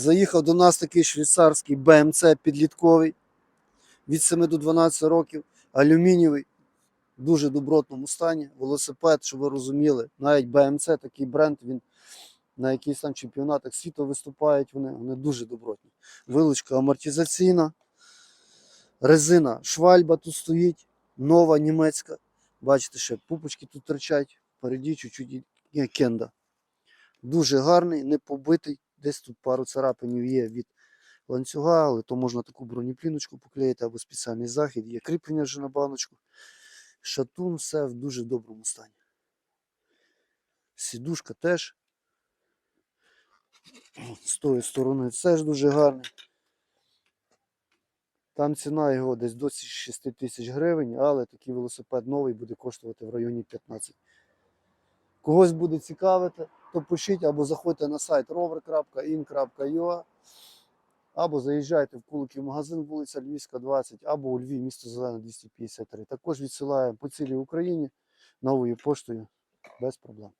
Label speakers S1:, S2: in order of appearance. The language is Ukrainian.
S1: Заїхав до нас такий швейцарський BMC підлітковий від 7 до 12 років, алюмінієвий, в дуже добротному стані. Велосипед, щоб ви розуміли, навіть BMC такий бренд, він на якихось там чемпіонатах світу виступають, вони, вони дуже добротні. Вилучка амортизаційна, резина швальба тут стоїть, нова німецька. Бачите, ще пупочки тут торчать, впереді чуть-чуть кенда. Дуже гарний, не побитий. Десь тут пару царапинів є від ланцюга, але то можна таку бронепліночку поклеїти або спеціальний захід. Є кріплення вже на баночку. Шатун все в дуже доброму стані. Сідушка теж. З тої сторони теж дуже гарний. Там ціна його десь до 6 тисяч гривень, але такий велосипед новий буде коштувати в районі 15. Когось буде цікавити, то пишіть або заходьте на сайт rover.in.ua або заїжджайте в Куликів магазин, вулиця Львівська, 20, або у Львів, місто Зелене 253. Також відсилаємо по цілій Україні новою поштою без проблем.